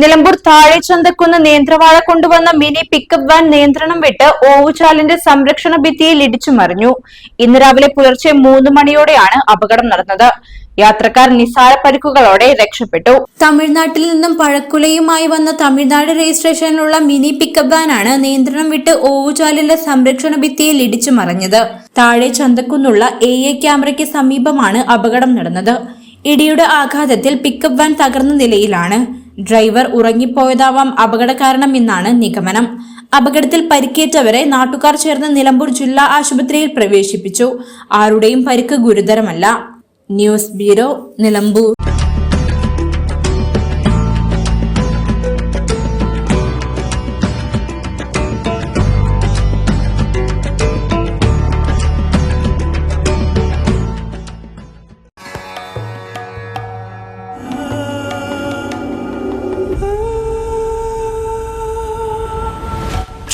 നിലമ്പൂർ താഴെച്ചന്തക്കുന്ന് നേന്ത്രവാഴ കൊണ്ടുവന്ന mini pickup van നിയന്ത്രണം വിട്ട് ഓവുചാലിന്റെ സംരക്ഷണ ഭിത്തിയിൽ ഇടിച്ചു മറിഞ്ഞു. ഇന്ന് രാവിലെ പുലർച്ചെ മൂന്ന് മണിയോടെയാണ് അപകടം നടന്നത്. യാത്രക്കാർ നിസാര പരിക്കുകളോടെ രക്ഷപ്പെട്ടു. തമിഴ്നാട്ടിൽ നിന്നും പഴക്കുലയുമായി വന്ന തമിഴ്നാട് രജിസ്ട്രേഷനിലുള്ള മിനി പിക്കപ്പ് വാനാണ് നിയന്ത്രണം വിട്ട് ഓവുചാലിലെ സംരക്ഷണ ഭിത്തിയിൽ ഇടിച്ചു മറിഞ്ഞത്. താഴെ ചന്തക്കുന്നുള്ള എ എ ക്യാമറയ്ക്ക് സമീപമാണ് അപകടം നടന്നത്. ഇടിയുടെ ആഘാതത്തിൽ പിക്കപ്പ് വാൻ തകർന്ന നിലയിലാണ്. ഡ്രൈവർ ഉറങ്ങിപ്പോയതാവാം അപകട കാരണം എന്നാണ് നിഗമനം. അപകടത്തിൽ പരിക്കേറ്റവരെ നാട്ടുകാർ ചേർന്ന് നിലമ്പൂർ ജില്ലാ ആശുപത്രിയിൽ പ്രവേശിപ്പിച്ചു. ആരുടെയും പരിക്ക് ഗുരുതരമല്ല. News bureau Nilambur.